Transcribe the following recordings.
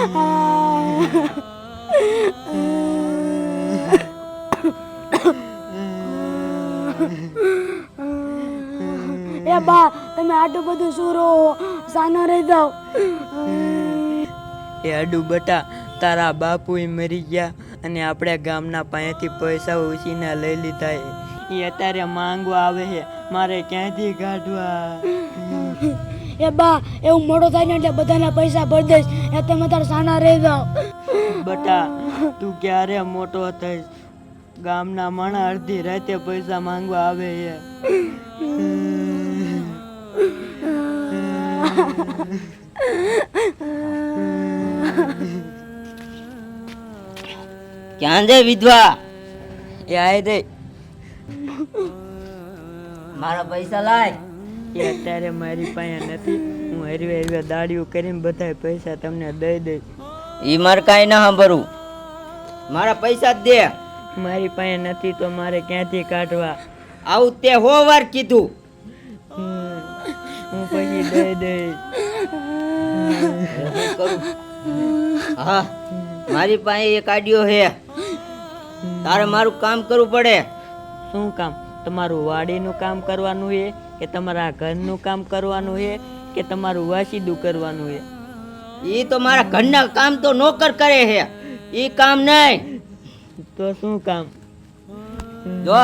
એ બા, તમે આટલું બધું શું રહો સાનો રહી જાઓ. એ અડુ બટા, તારા બાપુ મરી ગયા અને આપણે ગામના પાસેથી પૈસા ઉછીને લઈ લીધા એ. અત્યારે માંગવા આવે છે, મારે ક્યાંથી કાઢવા? એ બા એવું મોડો થાય ને એટલે બધાના પૈસા ભરી દઈશ. એ તમે તાર સાના રહી જાઓ. બટા તું ક્યારે મોટો થઈશ? ગામના માણા અડધી રાતે પૈસા માંગવા આવે છે. ક્યાં છે વિધવા? એ આય રે મારા પૈસા લાય. એ અત્યારે મારી પાસે નથી. હું હરવે હરવે દાડીઓ કરીને બધા પૈસા તમને દઈ દઈશ. એ મારે કાંઈ ના સાંભળવું. મારા પૈસા જ દે. મારી પાસે નથી તો મારે ક્યાંથી કાઢવા? આવું તે હો વાર કીધું. હું પછી દઈ દઈશ. કરું? હા મારી પાસે એ કાઢ્યો છે તારે મારું કામ કરવું પડે. શું કામ? તમારું વાડીનું કામ કરવાનું છે કે તમારા ઘરનું કામ કરવાનું છે કે તમારું વાસીદું કરવાનું છે? એ તો મારા ઘરના કામ તો નોકર કરે છે. એ કામ નહીં. તો શું કામ? જો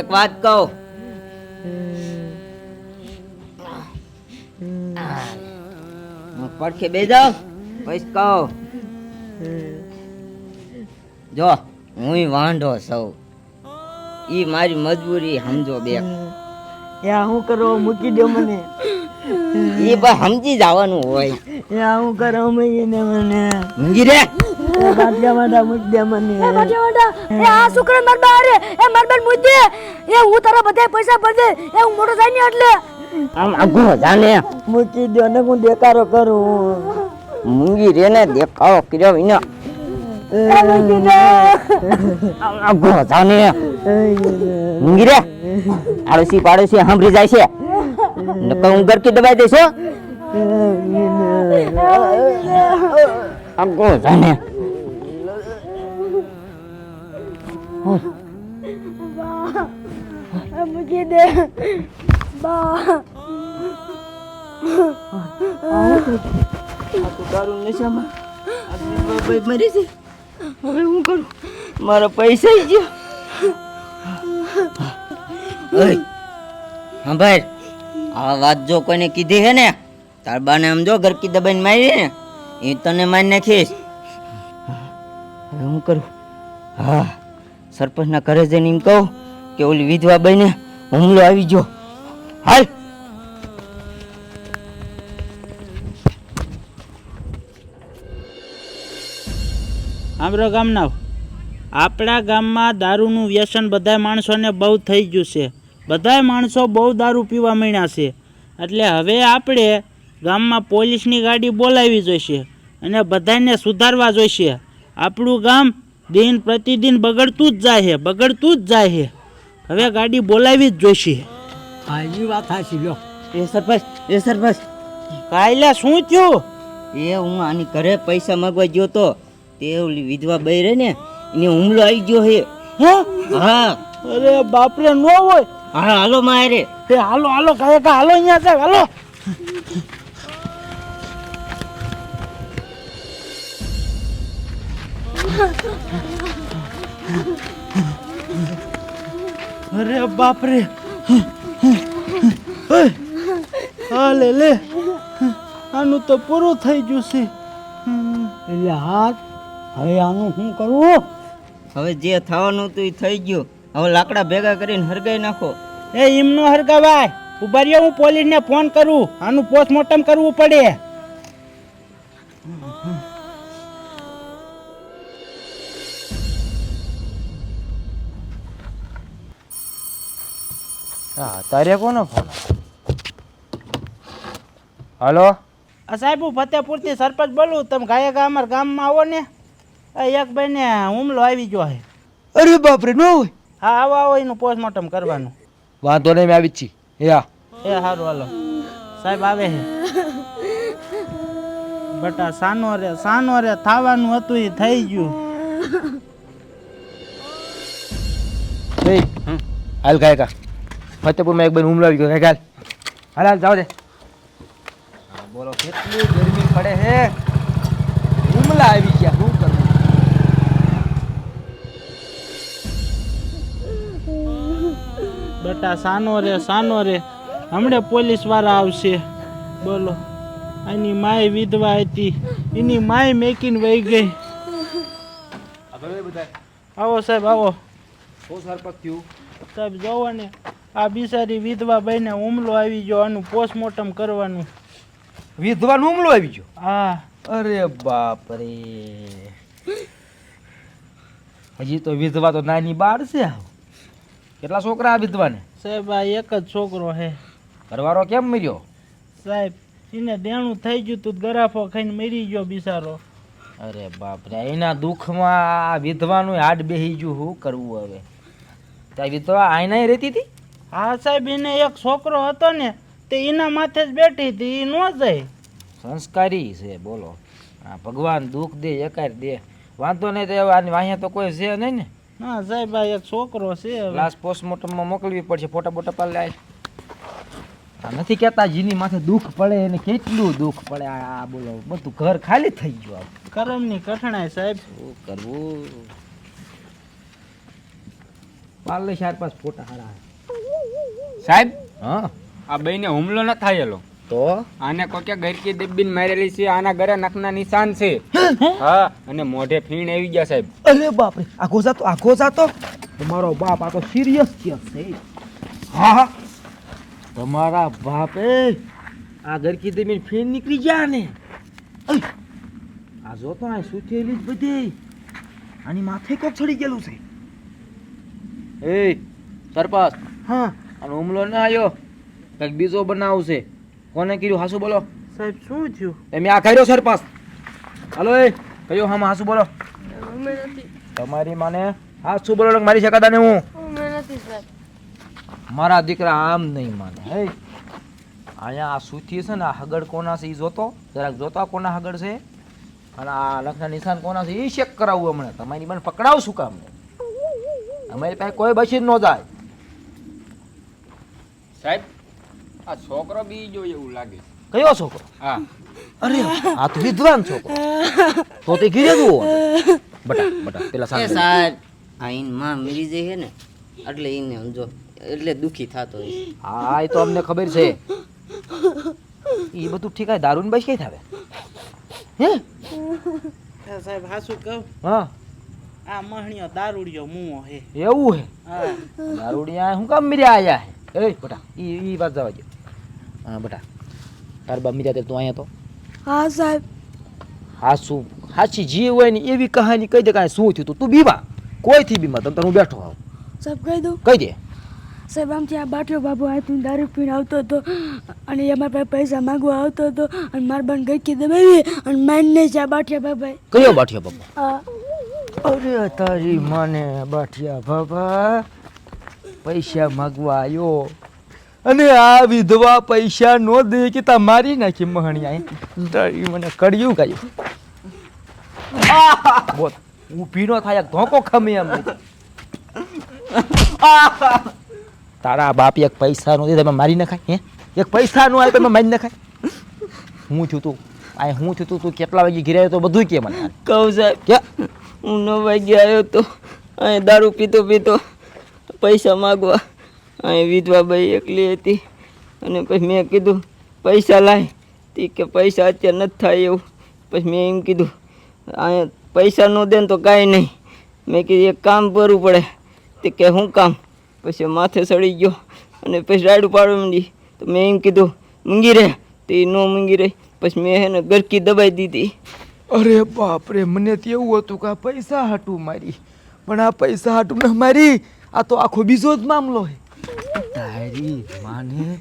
એક વાત કહું. પડખે બે જાઉં પછી કહું. જો હું વાંઢો સૌ ઈ મારી મજબૂરી સમજો બે યા હું કરો? મૂકી દો મને. એ પણ સમજી જવાનું હોય. યા હું કરો? મૂકીને મને. મૂંગી રે એ બાટલા મૂકી દે મને. એ એ આ માર એ માર મુદ્દે એ હું તારા બધા પૈસા ભરી એ હું મોટો થાય ને એટલે. આમ આગો જાને મૂકી દો ને હું દેકારો કરું. મૂંગી રે ને દેખાવો કર્યો વિના. આમ આગો જાને મૂંગી રે આડોશી પાડોશી સાંભળી જાય છે નકર હું ગરકી દબાઈ દઈશ હો. આગો જાને એ મૂકી દે બા આ તો દારૂ નશામાં આ દીવા ભાઈ મરી છે હવે હું કરું મારા પૈસા ઈ ગયા ઓય ભાઈ આ વાત જો કોઈને કીધી હે ને, તાર બાને આમ જો ગરકી દબાઈને મારી ને, એ તને મારી નાખીશ. હવે હું કરું? હા, સરપંચના ઘરે જઈને એમ કહું કે ઓલી વિધવા બહેને હુમલો આવી ગયો. હાલ. આમરો ગામના, આપણા ગામમાં દારૂનું વ્યસન બધા માણસોને બહુ થઈ ગયું છે. બધાય માણસો બહુ દારૂ પીવા માંડ્યા છે. એટલે હવે આપણે ગામમાં પોલીસની ગાડી બોલાવી જોઈશે અને બધાને સુધારવા જોઈશે. આપણું ગામ દિન પ્રતિદિન બગડતું જ જાય છે બગડતું જ જાય છે. હવે ગાડી બોલાવી જ જોઈશે. હા એ વાત સાચી લો એ સરપંચ એ સરપંચ કાયલા શું થયું? એ હું આની ઘરે પૈસા માંગવા ગયો તો તે ઓલી વિધવા બઈ રહે ને એને હુમલો આવી ગયો હે? હા. અરે બાપરે ન હોય. હા હાલો મારે. એ હાલો હાલો કાય કા હાલો અહીંયા છે હાલો. અરે બાપ રે હા લે લે. આનું તો પૂરું થઈ ગયું છે. એટલે હાથ. હવે આનું શું કરવું હવે જે થવાનું હતું એ થઈ ગયું. હવે લાકડા ભેગા કરીને હરગાઈ નાખો. એ એમનો હરગાવાય. ઊભા રહ્યો હું પોલીસને ફોન કરું. આનું પોસ્ટમોર્ટમ કરવું પડે. હા તારે કોનો ફોન હલો? આ સાહેબ હું ફતેપુરથી સરપંચ બોલું. તમે ગાયે ગા અમારા ગામમાં આવો ને. એક ભાઈને હુમલો આવી ગયો છે. અરે બાપરે ન હોય. હા આવો આવો એનું પોસ્ટમોર્ટમ કરવાનું. વાંધો નહીં મેં આવી જ છી. યા એ સારું હાલો. સાહેબ આવે છે બટા સાનો રે સાનો રે થવાનું હતું એ થઈ ગયું. એ હાલ ગાય કા. ફતેપુરમાં એક બેન હુમલો આવી ગયો હાલ હાલ હાલ જાવ દે બોલો કેટલી ગરમી પડે હે? હુમલા આવી ગયા. બટા સાનો રે સાનો રે. હમણે પોલીસવાળા આવશે. બોલો. એની માય વિધવા હતી. એની માય મેકીન વહી ગઈ. આવો સાહેબ આવો. સાહેબ જોવો ને આ બિચારી વિધવા બહેને હુમલો આવી ગયો આનું પોસ્ટમોર્ટમ કરવાનું. વિધવાનો હુમલો આવી ગયો? હા. અરે બાપ રે હજી તો વિધવા તો નાની બાર છે. કેટલા છોકરા આ વિધવાને? સાહેબ આ એક જ છોકરો હે ઘરવાળો કેમ મર્યો? સાહેબ એને દેણું થઈ ગયું તું ગરાફો ખાઈને મરી ગયો બિચારો. અરે બાપ રે એના દુઃખમાં આ વિધવાનું હાડ બેહી ગયું શું કરવું હવે? ત્યાં વિધવા આઈના રહેતી હતી? હા સાહેબ એને એક છોકરો હતો ને તે એના માથે જ બેઠી હતી એ ન જાય. સંસ્કારી છે બોલો. હા ભગવાન દુઃખ દે એકાર દે. વાંધો નહીં તો આની તો કોઈ છે નહીં ને? હા સાહેબ આ એક છોકરો છે લાસ્ટ પોસ્ટમોર્ટમમાં મોકલવી પડશે. ફોટા બોટા પાડી લાય આ નથી કહેતા જીની માથે દુઃખ પડે એને કેટલું દુઃખ પડે આ આ બોલો. બધું ઘર ખાલી થઈ ગયું આ કરમની કઠણાઈ સાહેબ. શું કરવું? પાલે ચાર પાંચ ફોટા હારા. સાહેબ હા. આ બેને હુમલો ન થયેલો તો? આને કોકે ગરકી દબીને મારેલી છે આના ઘરે નખના નિશાન છે. હા? અને મોઢે ફીણ આવી ગયા સાહેબ. અરે બાપ રે આખો આ આખો તો. તમારો બાપ આ તો સિરિયસ કેસ છે. હા હા. તમારા બાપે આ ગરકી દમીન ફીણ નીકળી ગયા ને. આ જો તો આ સુથેલી જ બધી. આની માથે કોક ચડી ગયેલું છે. એ સરપાસ હા. અને હુમલો ના આવ્યો કંઈક બીજો બનાવ છે. કોને કીધું? હાસુ બોલો. સાહેબ શું થયું? એમ આ કર્યો સરપાસ હાલો એ કયો હા હાસુ બોલો. તમારી માને હાસુ બોલો મારી શકાતા ને હું. મારા દીકરા આમ નહીં માને હે? અહીંયા આ સુથી છે ને આ હગડ કોના છે એ જોતો? જરાક જોતા કોના હગડ છે? અને આ લખના નિશાન કોના છે એ ચેક કરાવવું હમણાં. તમારી મને પકડાવશું કામ? અમારી પાસે કોઈ બસી ન જાય. સાહેબ આ છોકરો બી જો એવું લાગે. કયો છોકરો? હા. અરે આ તો વિદ્વાન છોકરો. તો તે ઘીરે જુઓ બટા બટા પેલા એ સાહેબ સાહેબ આ ઈનમાં મરી જાય છે ને એટલે એને સમજો એટલે દુખી થતો હોય હા એ તો અમને ખબર છે. એ બધું ઠીક આ દારૂન બસ કઈ થાવે? હે? સાહેબ સાહેબ હાસુ કહું? હા. આ મહણીયો દારૂડિયો મુઓ હે એવું હે? હા. દારૂડિયા હું કામ મર્યા આયા હે? એ બટા ઈ ઈ વાત જવા દે હા બટા. તાર બા મીર્યા તે અહીંયા તો. હા સાહેબ. હાસું હાચી જીવ હોય ને એવી કહાની કહી દે કાંઈ શું થયું તું? બીવા. કોઈથી બીમાં? તમ હું બેઠો આવ. સાહેબ કહી દઉં. કહી દે. સાહેબ આમથી આ બાટલો બાબુ આથી દારૂ પીને આવતો હતો અને એ મારા પાસે પૈસા માંગવા આવતો હતો અને મારા ગઈ ગઈકી દબાવી અને માનને જ આ બાઠિયા બાબાએ કયો બાઠિયા બાબા હા. અરે તારી માને બાઠિયા બાબા પૈસા માગવા આવ્યો અને આ વિધવા પૈસા નો દે કે તા મારી નાખી મહણી તારી મને કડિયું કાયું બોલ ઊભી નો થાય ધોકો ખમે એમ. તારા બાપ એક પૈસા નો દે તમે મારી નખાય હે? એક પૈસા નો આવે તમે મારી નખાય. હું છું તું? આ હું છું તું? તું કેટલા વાગે ઘેર આવ્યો તો બધું કે મને. કહું સાહેબ કે? હું નવ વાગે આવ્યો તો અહીં દારૂ પીતો પીતો પૈસા માગવા. અહીં વિધવા ભાઈ એકલી હતી. અને પછી મેં કીધું, પૈસા લાય. તી કે, પૈસા અત્યારે નથી થાય એવું. પછી મેં એમ કીધું, અહીંયા પૈસા ન દે ને તો કાંઈ નહીં. મેં કીધું, એક કામ કરવું પડે. તે કે શું કામ? પછી માથે સડી ગયો. અને પછી રાડું પાડવા માંડી. તો મેં એમ કીધું, મૂંગી રહે તે ન મૂંગી રહી. પછી મેં એને ગરકી દબાઈ દીધી. અરે બાપ રે, મને તો એવું હતું કે આ પૈસા હાટું મારી. પણ આ પૈસા હાટું ન મારી. આ તો આખો બીજો જ મામલો છે. તારી માને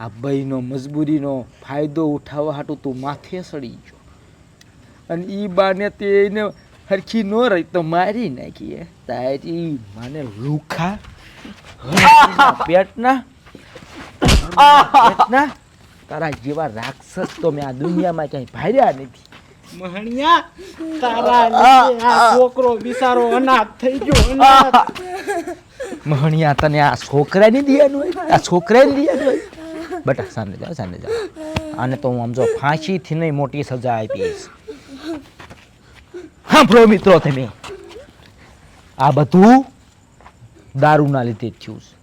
આ ભાઈનો મજબૂરીનો ફાયદો ઉઠાવવા હાટું તું માથે સડી ગયો. અને ઈ બાને તેને હરખી ન રહી તો મારી નાખીએ તારી માને લુખા પેટના પેટના તારા જેવા રાક્ષસ તો મેં આ દુનિયામાં ક્યાંય ભાર્યા નથી. મહણિયા તારા આ છોકરો બિસારો અનાથ થઈ ગયો અનાથ. મહણિયા, તને આ છોકરાની દિયાનું હોય? આ છોકરાની દિયાનું હોય? બટા સામે જાઓ સામે જાઓ. આને તો હું સમજો ફાંસીથી નહીં મોટી સજા આપીશ સાંભળો મિત્રો તમે. આ બધું દારૂના લીધે જ થયું છે.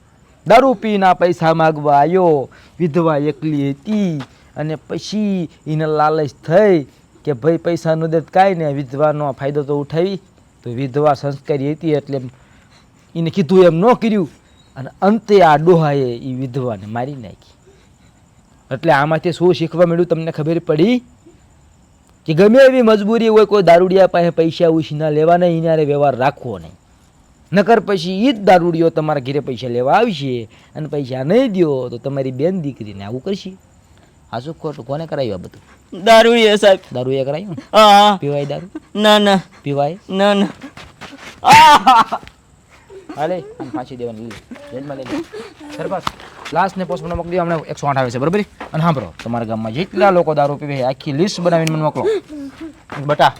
દારૂ પીના પૈસા માગવા આવ્યો વિધવા એકલી હતી અને પછી એને લાલચ થઈ કે ભાઈ પૈસાનું દે, કાંઈ ને વિધવાનો ફાયદો તો ઉઠાવી. તો વિધવા સંસ્કારી હતી એટલે એને કીધું એમ ન કર્યું. અને અંતે આ ડોહાએ એ વિધવાને મારી નાખી. એટલે આમાંથી શું શીખવા મળ્યું તમને ખબર પડી? કે ગમે એવી મજબૂરી હોય કોઈ દારૂડિયા પાસે પૈસા ઉછીના લેવાના એનારે વ્યવહાર રાખવો નહીં. નકર પછી એ જ દારૂડિયો તમારા ઘરે પૈસા લેવા આવશે અને પૈસા નહીં દો તો તમારી બેન દીકરીને આવું કરશે. આ શું ખોટું? કોને કરાયું આ બધું? દારૂ એ સાહેબ. દારૂ એ કરાયું પીવાય દારૂ? ના ના. પીવાય? ના ના. હાલે અને પાછી દેવાની જેલમાં લઈ સરપાસ. લાસ્ટ ને પોસ્ટમાં મોકલી દો, હમણાં એકસો આઠ આવે છે, બરાબર? અને સાંભળો, તમારા ગામમાં જેટલા લોકો દારૂ પીવે આખી લિસ્ટ બનાવીને મને મોકલો. બટા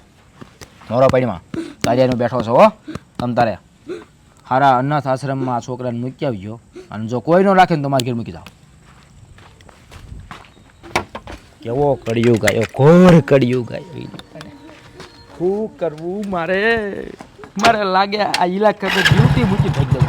મોરો પાડીમાં. તારિયાનું બેઠો છો, હો. તમ તારે. હારા અનાથ આશ્રમમાં આ છોકરાને મૂકી આવજો. અને જો કોઈ ન રાખે ને તો મારા ઘેર મૂકી જાઓ. કેવો કડિયું ગાયો, ઘોર કડિયું ગાયો. શું કરવું મારે? મારે લાગે આ ઇલાકા તો ડ્યુટી મૂકી દઉં.